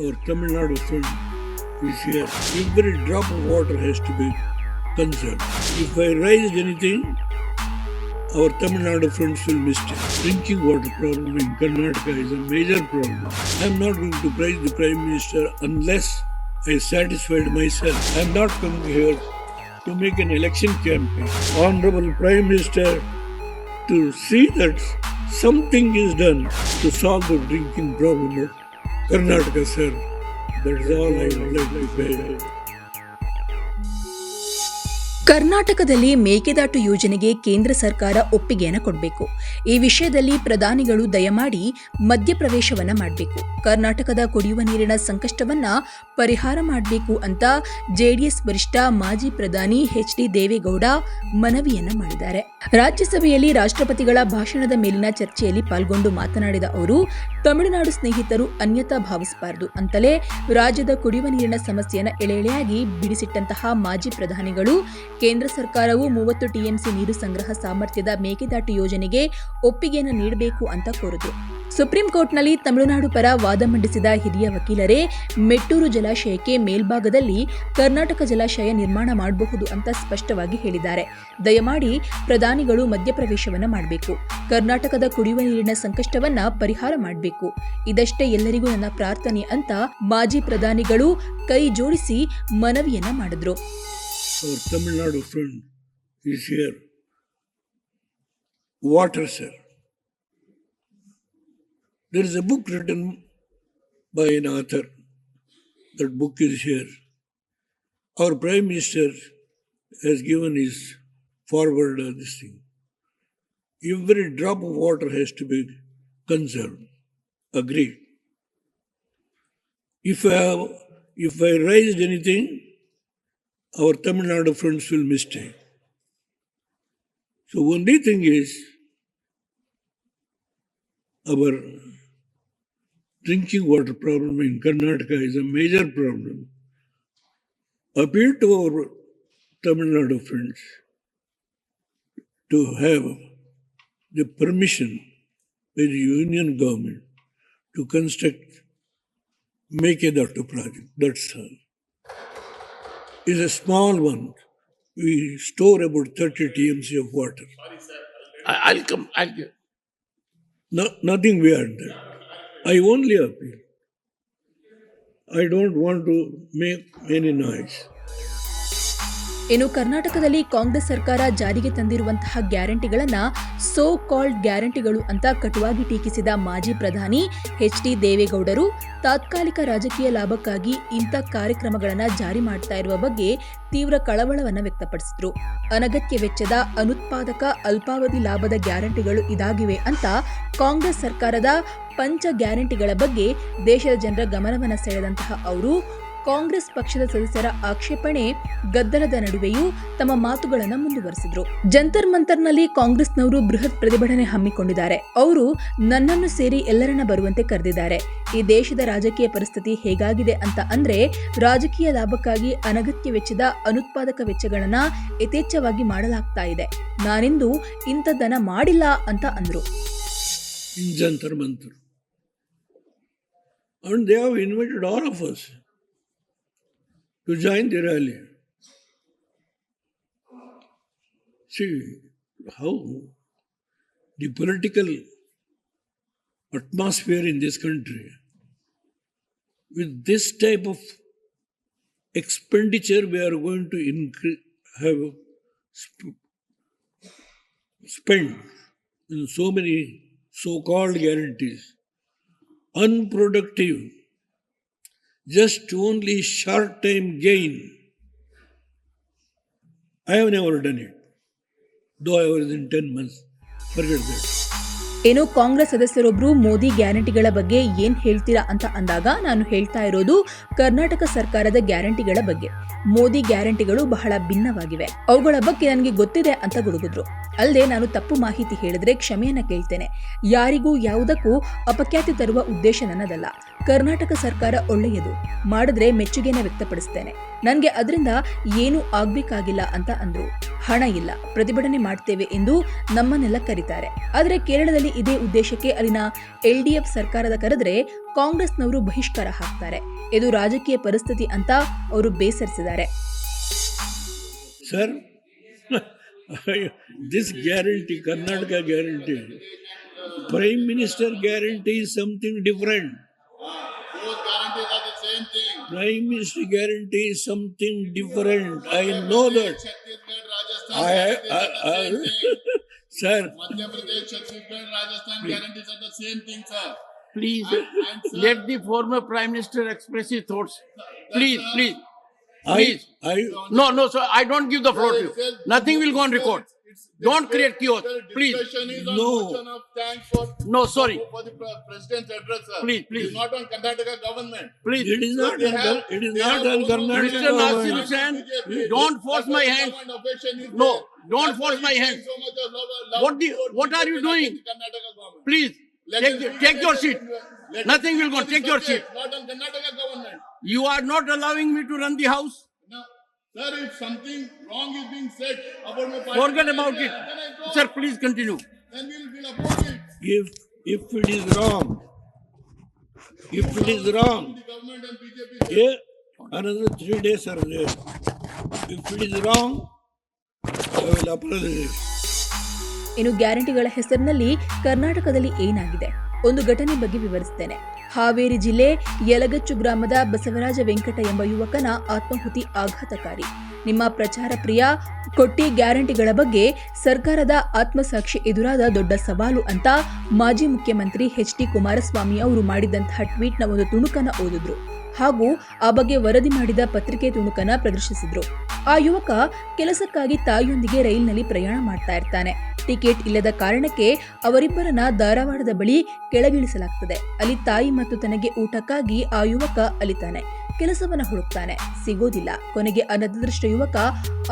our Tamil Nadu friend is here. Every drop of water has to be conserved. If I raise anything, our Tamil Nadu friends will mistake. Drinking water problem in Karnataka is a major problem. I am not going to praise the Prime Minister unless I satisfied myself. I am not coming here to make an election campaign. Honorable Prime Minister, to see that something is done to solve the drinking problem of sir. ಕರ್ನಾಟಕದಲ್ಲಿ ಮೇಕೆದಾಟು ಯೋಜನೆಗೆ ಕೇಂದ್ರ ಸರ್ಕಾರ ಒಪ್ಪಿಗೆಯನ್ನು ಕೊಡಬೇಕು. ಈ ವಿಷಯದಲ್ಲಿ ಪ್ರಧಾನಿಗಳು ದಯಮಾಡಿ ಮಧ್ಯಪ್ರವೇಶವನ್ನ ಮಾಡಬೇಕು. ಕರ್ನಾಟಕದ ಕುಡಿಯುವ ನೀರಿನ ಸಂಕಷ್ಟವನ್ನ ಪರಿಹಾರ ಮಾಡಬೇಕು ಅಂತ ಜೆಡಿಎಸ್ ವರಿಷ್ಠ ಮಾಜಿ ಪ್ರಧಾನಿ ಎಚ್ ಡಿ ದೇವೇಗೌಡ ಮನವಿಯನ್ನ ಮಾಡಿದ್ದಾರೆ. ರಾಜ್ಯಸಭೆಯಲ್ಲಿ ರಾಷ್ಟ್ರಪತಿಗಳ ಭಾಷಣದ ಮೇಲಿನ ಚರ್ಚೆಯಲ್ಲಿ ಪಾಲ್ಗೊಂಡು ಮಾತನಾಡಿದ ಅವರು ತಮಿಳುನಾಡು ಸ್ನೇಹಿತರು ಅನ್ಯತಾ ಭಾವಿಸಬಾರದು ಅಂತಲೇ ರಾಜ್ಯದ ಕುಡಿಯುವ ನೀರಿನ ಸಮಸ್ಯೆಯನ್ನು ಎಳೆಎಳೆಯಾಗಿ ಬಿಡಿಸಿಟ್ಟಂತಹ ಮಾಜಿ ಪ್ರಧಾನಿಗಳು, ಕೇಂದ್ರ ಸರ್ಕಾರವು ಮೂವತ್ತು ಟಿಎಂಸಿ ನೀರು ಸಂಗ್ರಹ ಸಾಮರ್ಥ್ಯದ ಮೇಕೆದಾಟು ಯೋಜನೆಗೆ ಒಪ್ಪಿಗೆಯನ್ನು ನೀಡಬೇಕು ಅಂತ ಕೋರಿದ್ರು. ಸುಪ್ರೀಂ ಕೋರ್ಟ್ನಲ್ಲಿ ತಮಿಳುನಾಡು ಪರ ವಾದ ಮಂಡಿಸಿದ ಹಿರಿಯ ವಕೀಲರೇ, ಮೆಟ್ಟೂರು ಜಲಾಶಯಕ್ಕೆ ಮೇಲ್ಭಾಗದಲ್ಲಿ ಕರ್ನಾಟಕ ಜಲಾಶಯ ನಿರ್ಮಾಣ ಮಾಡಬಹುದು ಅಂತ ಸ್ಪಷ್ಟವಾಗಿ ಹೇಳಿದ್ದಾರೆ. ದಯಮಾಡಿ ಪ್ರಧಾನಿಗಳು ಮಧ್ಯಪ್ರವೇಶವನ್ನ ಮಾಡಬೇಕು. ಕರ್ನಾಟಕದ ಕುಡಿಯುವ ನೀರಿನ ಸಂಕಷ್ಟವನ್ನ ಪರಿಹಾರ ಮಾಡಬೇಕು. ಇದಷ್ಟೇ ಎಲ್ಲರಿಗೂ ನನ್ನ ಪ್ರಾರ್ಥನೆ ಅಂತ ಮಾಜಿ ಪ್ರಧಾನಿಗಳು ಕೈ ಜೋಡಿಸಿ ಮನವಿಯನ್ನ ಮಾಡಿದ್ರು Tamil Nadu is. There is a book written by. Our Prime Minister has given his forward on this thing. Every drop of water has to be conserved. Agreed. If I have, if I raised anything, our Tamil Nadu friends will mistake. So only thing is our drinking water problem in Karnataka is a major problem. Appeal to our Tamil Nadu friends to have the permission by the union government to construct Mekedatu project. That's all is a small one. We store about 30 TMC of water. I- I'll come. I'll, no, nothing beyond that. I only appeal. I don't want to make any noise. ಇನ್ನು ಕರ್ನಾಟಕದಲ್ಲಿ ಕಾಂಗ್ರೆಸ್ ಸರ್ಕಾರ ಜಾರಿಗೆ ತಂದಿರುವಂತಹ ಗ್ಯಾರಂಟಿಗಳನ್ನ so called ಗ್ಯಾರಂಟಿಗಳು ಅಂತ ಕಟುವಾಗಿ ಟೀಕಿಸಿದ ಮಾಜಿ ಪ್ರಧಾನಿ H D ದೇವೇಗೌಡರು, ತಾತ್ಕಾಲಿಕ ರಾಜಕೀಯ ಲಾಭಕ್ಕಾಗಿ ಇಂಥ ಕಾರ್ಯಕ್ರಮಗಳನ್ನು ಜಾರಿ ಮಾಡ್ತಾ ಇರುವ ಬಗ್ಗೆ ತೀವ್ರ ಕಳವಳವನ್ನು ವ್ಯಕ್ತಪಡಿಸಿದ್ರು. ಅನಗತ್ಯ ವೆಚ್ಚದ ಅನುತ್ಪಾದಕ ಅಲ್ಪಾವಧಿ ಲಾಭದ ಗ್ಯಾರಂಟಿಗಳು ಇದಾಗಿವೆ ಅಂತ ಕಾಂಗ್ರೆಸ್ ಸರ್ಕಾರದ ಪಂಚ ಗ್ಯಾರಂಟಿಗಳ ಬಗ್ಗೆ ದೇಶದ ಜನರ ಗಮನವನ್ನು ಸೆಳೆದಂತಹ ಅವರು ಕಾಂಗ್ರೆಸ್ ಪಕ್ಷದ ಸದಸ್ಯರ ಆಕ್ಷೇಪಣೆ, ಗದ್ದಲದ ನಡುವೆಯೂ ತಮ್ಮ ಮಾತುಗಳನ್ನು ಮುಂದುವರೆಸಿದ್ರು. ಜಂತರ್ ಮಂತರ್ನಲ್ಲಿ ಕಾಂಗ್ರೆಸ್ನವರು ಬೃಹತ್ ಪ್ರತಿಭಟನೆ ಹಮ್ಮಿಕೊಂಡಿದ್ದಾರೆ. ಅವರು ನನ್ನನ್ನು ಸೇರಿ ಎಲ್ಲರನ್ನ ಬರುವಂತೆ ಕರೆದಿದ್ದಾರೆ. ಈ ದೇಶದ ರಾಜಕೀಯ ಪರಿಸ್ಥಿತಿ ಹೇಗಾಗಿದೆ ಅಂತ ಅಂದ್ರೆ, ರಾಜಕೀಯ ಲಾಭಕ್ಕಾಗಿ ಅನಗತ್ಯ ವೆಚ್ಚದ ಅನುತ್ಪಾದಕ ವೆಚ್ಚಗಳನ್ನ ಯಥೇಚ್ಛವಾಗಿ ಮಾಡಲಾಗ್ತಾ ಇದೆ. ನಾನಿಂದು ಇಂಥದ್ದನ್ನ ಮಾಡಿಲ್ಲ ಅಂತ ಅಂದ್ರು. Jantar Mantar. To join the rally. See how the political atmosphere in this country, with this type of expenditure, we are going to increase, have sp- spent in so many so-called guarantees, unproductive, just only short-time gain. I have never done it, though I was in 10 months. Forget that. ಏನು ಕಾಂಗ್ರೆಸ್ ಸದಸ್ಯರೊಬ್ರು ಮೋದಿ ಗ್ಯಾರಂಟಿಗಳ ಬಗ್ಗೆ ಏನ್ ಹೇಳ್ತೀರಾ ಅಂತ ಅಂದಾಗ ನಾನು ಹೇಳ್ತಾ ಇರೋದು ಕರ್ನಾಟಕ ಸರ್ಕಾರದ ಗ್ಯಾರಂಟಿಗಳ ಬಗ್ಗೆ. ಮೋದಿ ಗ್ಯಾರಂಟಿಗಳು ಬಹಳ ಭಿನ್ನವಾಗಿವೆ. ಅವುಗಳ ಬಗ್ಗೆ ನನಗೆ ಗೊತ್ತಿದೆ ಅಂತ ಗುಡುಗಿದ್ರು. ಅಲ್ಲದೆ ನಾನು ತಪ್ಪು ಮಾಹಿತಿ ಹೇಳಿದ್ರೆ ಕ್ಷಮೆಯನ್ನ ಕೇಳ್ತೇನೆ. ಯಾರಿಗೂ ಯಾವುದಕ್ಕೂ ಅಪಖ್ಯಾತಿ ತರುವ ಉದ್ದೇಶ ನನ್ನದಲ್ಲ. ಕರ್ನಾಟಕ ಸರ್ಕಾರ ಒಳ್ಳೆಯದು. ಮಾಡಿದ್ರೆ ಮೆಚ್ಚುಗೆನ ವ್ಯಕ್ತಪಡಿಸ್ತೇನೆ. ನನಗೆ ಅದರಿಂದ ಏನೂ ಆಗ್ಬೇಕಾಗಿಲ್ಲ ಅಂತ ಅಂದ್ರು. ಹಣ ಇಲ್ಲ. ಪ್ರತಿಭಟನೆ ಮಾಡ್ತೇವೆ ಎಂದು ನಮ್ಮನ್ನೆಲ್ಲ ಕರೀತಾರೆ. ಆದರೆ ಕೇರಳದಲ್ಲಿ ಇದೇ ಉದ್ದೇಶಕ್ಕೆ ಅಲ್ಲಿನ ಎಲ್ಡಿಎಫ್ ಸರ್ಕಾರದ ಕರೆದ್ರೆ ಕಾಂಗ್ರೆಸ್ನವರು ಬಹಿಷ್ಕಾರ ಹಾಕ್ತಾರೆ ಇದು ರಾಜಕೀಯ ಪರಿಸ್ಥಿತಿ ಅಂತ ಅವರು ಬೇಸರಿಸಿದ್ದಾರೆ sir this guarantee Karnataka guarantee prime minister guarantee is something different. Prime minister the same thing. Prime Minister guarantee is something different. I know that. Chhattisgarh, Rajasthan I, guarantees I, are the same thing. sir, Madhya Pradesh, Chhattisgarh, Rajasthan guarantees are the same thing, sir. Please And- and sir- let the former Prime Minister express his thoughts. Please, uh, please. I, Please. I, No, no, sir, I don't give the floor to you. Sir, Nothing will go on sir, record. Don't create chaos, please. No. No, sorry. For the president's address, sir. Please, please. It is not on Karnataka government. Please. It is not. Have, it is not on Karnataka Mr. Nasir don't force my hand. No, don't force my hand. What do? What are you doing? Please. Take, take your seat. Nothing will go. Take your seat. You are not allowing me to run the house. Sir, if something wrong is being said about my party, Forget about then it. I go. Sir, please continue. Then we'll, we'll oppose it. If, if it is wrong, if it is wrong, The government and BJP. yeah, another three days are there. If it is wrong, I will oppose it. ಇನ್ನು ಗ್ಯಾರಂಟಿಗಳ ಹೆಸರಿನಲ್ಲಿ ಕರ್ನಾಟಕದಲ್ಲಿ ಏನಾಗಿದೆ ಒಂದು ಘಟನೆ ಬಗ್ಗೆ ವಿವರಿಸ್ತೇನೆ. ಹಾವೇರಿ ಜಿಲ್ಲೆ ಯಲಗಚ್ಚು ಗ್ರಾಮದ ಬಸವರಾಜ ವೆಂಕಟ ಎಂಬ ಯುವಕನ ಆತ್ಮಾಹುತಿ ಆಘಾತಕಾರಿ. ನಿಮ್ಮ ಪ್ರಚಾರ ಪ್ರಿಯ ಕೊಟ್ಟಿ ಗ್ಯಾರಂಟಿಗಳ ಬಗ್ಗೆ ಸರ್ಕಾರದ ಆತ್ಮಸಾಕ್ಷಿ ಎದುರಾದ ದೊಡ್ಡ ಸವಾಲು ಅಂತ ಮಾಜಿ ಮುಖ್ಯಮಂತ್ರಿ ಎಚ್ ಡಿ ಕುಮಾರಸ್ವಾಮಿ ಅವರು ಮಾಡಿದಂತಹ ಟ್ವೀಟ್ನ ಒಂದು ತುಣುಕನ್ನ ಓದಿದ್ರು. ಹಾಗೂ ಆ ಬಗ್ಗೆ ವರದಿ ಮಾಡಿದ ಪತ್ರಿಕೆ ತುಣುಕನ್ನ ಪ್ರದರ್ಶಿಸಿದ್ರು. ಆ ಯುವಕ ಕೆಲಸಕ್ಕಾಗಿ ತಾಯಿಯೊಂದಿಗೆ ರೈಲಿನಲ್ಲಿ ಪ್ರಯಾಣ ಮಾಡ್ತಾ ಇರ್ತಾನೆ. ಟಿಕೆಟ್ ಇಲ್ಲದ ಕಾರಣಕ್ಕೆ ಅವರಿಬ್ಬರನ್ನ ಧಾರವಾಡದ ಬಳಿ ಕೆಳಗಿಳಿಸಲಾಗ್ತದೆ. ಅಲ್ಲಿ ತಾಯಿ ಮತ್ತು ತನಗೆ ಊಟಕ್ಕಾಗಿ ಆ ಯುವಕ ಅಲಿತಾನೆ. ಕೆಲಸವನ್ನ ಹುಡುಕ್ತಾನೆ. ಸಿಗೋದಿಲ್ಲ. ಕೊನೆಗೆ ಅನದೃಷ್ಟ ಯುವಕ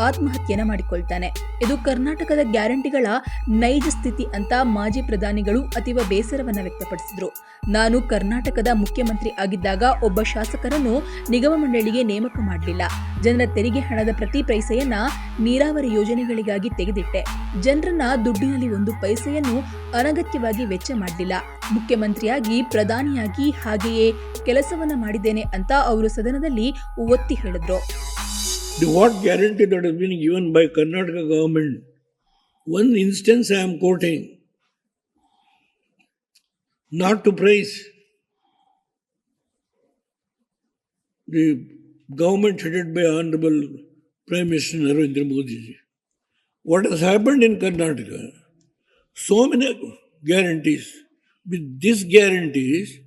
ಆತ್ಮಹತ್ಯೆನ ಮಾಡಿಕೊಳ್ತಾನೆ. ಇದು ಕರ್ನಾಟಕದ ಗ್ಯಾರಂಟಿಗಳ ನೈಜ ಸ್ಥಿತಿ ಅಂತ ಮಾಜಿ ಪ್ರಧಾನಿಗಳು ಅತೀವ ಬೇಸರವನ್ನ ವ್ಯಕ್ತಪಡಿಸಿದ್ರು. ನಾನು ಕರ್ನಾಟಕದ ಮುಖ್ಯಮಂತ್ರಿ ಆಗಿದ್ದಾಗ ಒಬ್ಬ ಶಾಸಕರನ್ನು ನಿಗಮ ಮಂಡಳಿಗೆ ನೇಮಕ ಮಾಡಲಿಲ್ಲ. ಜನರ ತೆರಿಗೆ ಹಣದ ಪ್ರತಿ ಪೈಸೆಯನ್ನ ನೀರಾವರಿ ಯೋಜನೆಗಳಿಗಾಗಿ ತೆಗೆದಿಟ್ಟೆ. ಜನರನ್ನ ದುಡ್ಡಿನಲ್ಲಿ ಒಂದು ಪೈಸೆಯನ್ನು ಅನಗತ್ಯವಾಗಿ ವೆಚ್ಚ ಮಾಡಲಿಲ್ಲ. ಮುಖ್ಯಮಂತ್ರಿಯಾಗಿ ಪ್ರಧಾನಿಯಾಗಿ ಹಾಗೆಯೇ ಕೆಲಸವನ್ನ ಮಾಡಿದ್ದೇನೆ ಅಂತ ಅವರು ಸದನದಲ್ಲಿ ಒತ್ತಿ ಹೇಳಿದ್ರು. The what guarantee that has been given by Karnataka government? One instance I am quoting, not to praise the government headed by Honorable Prime Minister Narendra Modi. What has happened in Karnataka? So many guarantees. With these guarantees,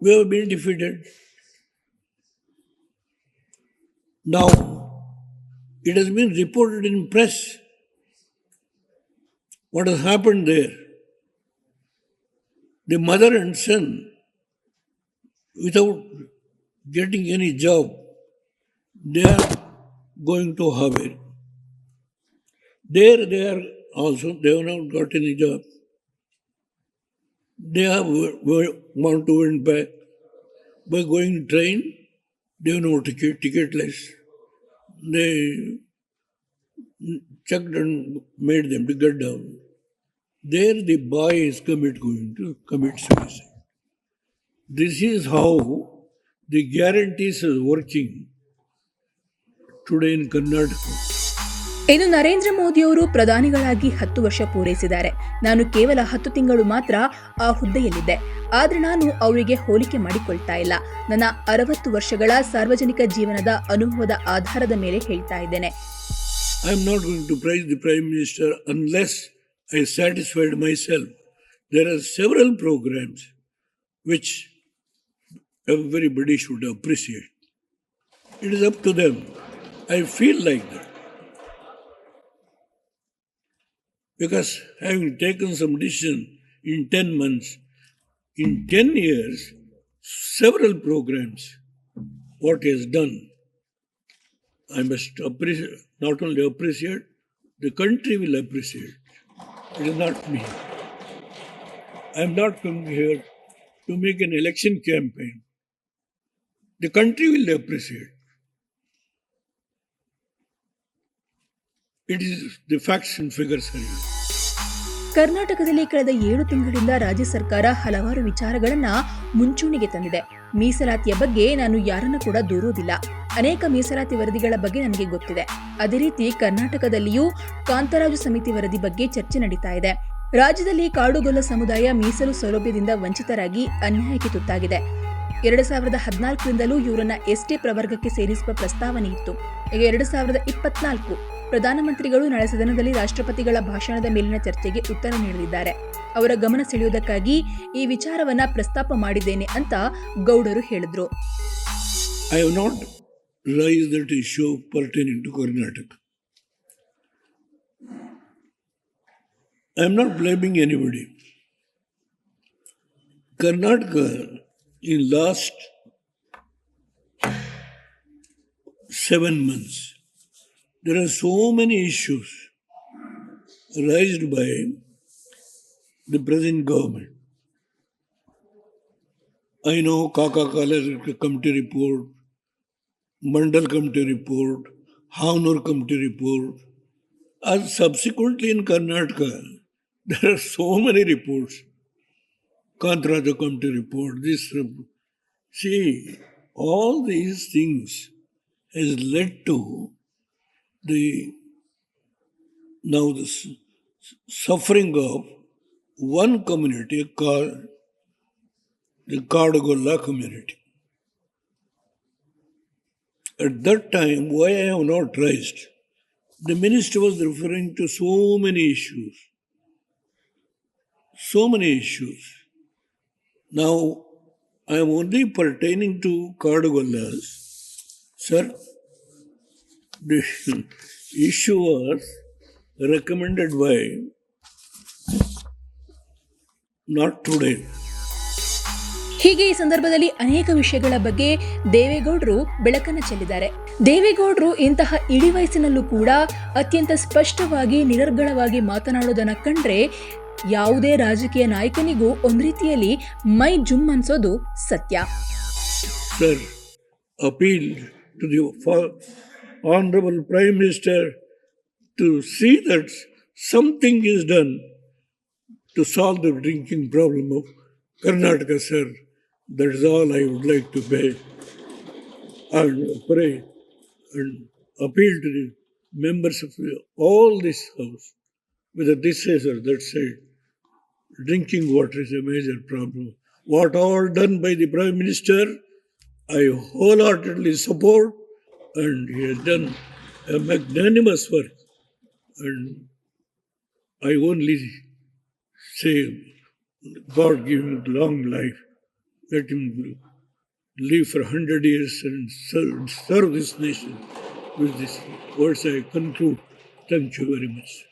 we have been defeated. Now, it has been reported in press what has happened there. The mother and son, without getting any job, they are going to Haveri. There they are also, they have not got any job. They have want to went back. By going train, they no ticket, ticketless. They checked and made them to get down. There the boy is commit going to commit suicide. This is how the guarantees is working today in Karnataka. ಇನ್ನು ನರೇಂದ್ರ ಮೋದಿಯವರು ಪ್ರಧಾನಿಗಳಾಗಿ ಹತ್ತು ವರ್ಷ ಪೂರೈಸಿದ್ದಾರೆ. ನಾನು ಕೇವಲ ಹತ್ತು ತಿಂಗಳು ಮಾತ್ರ ಆ ಹುದ್ದೆಯಲ್ಲಿದ್ದೆ. ಆದರೆ ನಾನು ಅವರಿಗೆ ಹೋಲಿಕೆ ಮಾಡಿಕೊಳ್ತಾ ಇಲ್ಲ. ನನ್ನ ಅರವತ್ತು ವರ್ಷಗಳ ಸಾರ್ವಜನಿಕ ಜೀವನದ ಅನುಭವದ ಆಧಾರದ ಮೇಲೆ ಹೇಳ್ತಾ ಇದ್ದೇನೆ. I am not going to praise the prime minister unless I satisfied myself there are several programmes which everybody should appreciate it is up to them I feel like that Because having taken some decision in 10 months, in 10 years, several programs, what he has done, I must appreciate, not only appreciate, the country will appreciate. It is not me. I am not coming here to make an election campaign. The country will appreciate. ಕರ್ನಾಟಕದಲ್ಲಿ ಕಳೆದ ಏಳು ತಿಂಗಳಿಂದ ರಾಜ್ಯ ಸರ್ಕಾರ ಹಲವಾರು ವಿಚಾರಗಳನ್ನ ಮುಂಚೂಣಿಗೆ ತಂದಿದೆ. ಮೀಸಲಾತಿಯ ಬಗ್ಗೆ ನಾನು ಯಾರನ್ನ ಕೂಡ ದೂರುವುದಿಲ್ಲ. ಅನೇಕ ಮೀಸಲಾತಿ ವರದಿಗಳ ಬಗ್ಗೆ ನನಗೆ ಗೊತ್ತಿದೆ. ಅದೇ ರೀತಿ ಕರ್ನಾಟಕದಲ್ಲಿಯೂ ಕಾಂತರಾಜು ಸಮಿತಿ ವರದಿ ಬಗ್ಗೆ ಚರ್ಚೆ ನಡೀತಾ ಇದೆ. ರಾಜ್ಯದಲ್ಲಿ ಕಾಡುಗೊಲ್ಲ ಸಮುದಾಯ ಮೀಸಲು ಸೌಲಭ್ಯದಿಂದ ವಂಚಿತರಾಗಿ ಅನ್ಯಾಯಕ್ಕೆ ತುತ್ತಾಗಿದೆ. ಎರಡು ಸಾವಿರದ ಹದಿನಾಲ್ಕರಿಂದಲೂ ಇವರನ್ನ ಎಸ್ಟಿ ಪ್ರವರ್ಗಕ್ಕೆ ಸೇರಿಸುವ ಪ್ರಸ್ತಾವನೆ ಇತ್ತು. ಈಗ ಎರಡು ಸಾವಿರದ ಇಪ್ಪತ್ನಾಲ್ಕು ಪ್ರಧಾನಮಂತ್ರಿಗಳು ನಾಳೆ ಸದನದಲ್ಲಿ ರಾಷ್ಟ್ರಪತಿಗಳ ಭಾಷಣದ ಮೇಲಿನ ಚರ್ಚೆಗೆ ಉತ್ತರ ನೀಡಲಿದ್ದಾರೆ. ಅವರ ಗಮನ ಸೆಳೆಯುವುದಕ್ಕಾಗಿ ಈ ವಿಚಾರವನ್ನ ಪ್ರಸ್ತಾಪ ಮಾಡಿದ್ದೇನೆ ಅಂತ ಗೌಡರು ಹೇಳಿದ್ರು. I've not Karnataka I Karnataka last seven months there are so many issues raised by the present government. I know Kaka College Committee report, Mandal Committee report, Havnur Committee report, and subsequently in Karnataka, there are so many reports. Kantraja Committee report, this report. See, all these things has led to the now the suffering of one community called the Kadagolla community. At that time, why I have not raised, the minister was referring to so many issues. So many issues. Now, I am only pertaining to Kadagollas. Sir, the issue was recommended by not today. ಹೀಗೆ ಈ ಸಂದರ್ಭದಲ್ಲಿ ಅನೇಕ ವಿಷಯಗಳ ಬಗ್ಗೆ ದೇವೇಗೌಡರು ಬೆಳಕನ್ನು ಚೆಲ್ಲಿದ್ದಾರೆ. ದೇವೇಗೌಡರು ಇಂತಹ ಇಳಿ ವಯಸ್ಸಿನಲ್ಲೂ ಕೂಡ ಅತ್ಯಂತ ಸ್ಪಷ್ಟವಾಗಿ ನಿರರ್ಗಳವಾಗಿ ಮಾತನಾಡೋದನ್ನು ಕಂಡ್ರೆ ಯಾವುದೇ ರಾಜಕೀಯ ನಾಯಕನಿಗೂ ಒಂದು ರೀತಿಯಲ್ಲಿ ಮೈ ಜುಮ್ ಅನ್ಸೋದು ಸತ್ಯ. Sir appeal to Honorable Prime Minister to see that something is done to solve the drinking problem of Karnataka, sir. That is all I would like to beg and pray and appeal to the members of all this house, whether this says or that side. Drinking water is a major problem. What all done by the Prime Minister, I wholeheartedly support, and he has done a magnanimous work. And I only say, God give him long life. Let him live for hundred years and serve, serve this nation. With these words, I conclude. Thank you very much.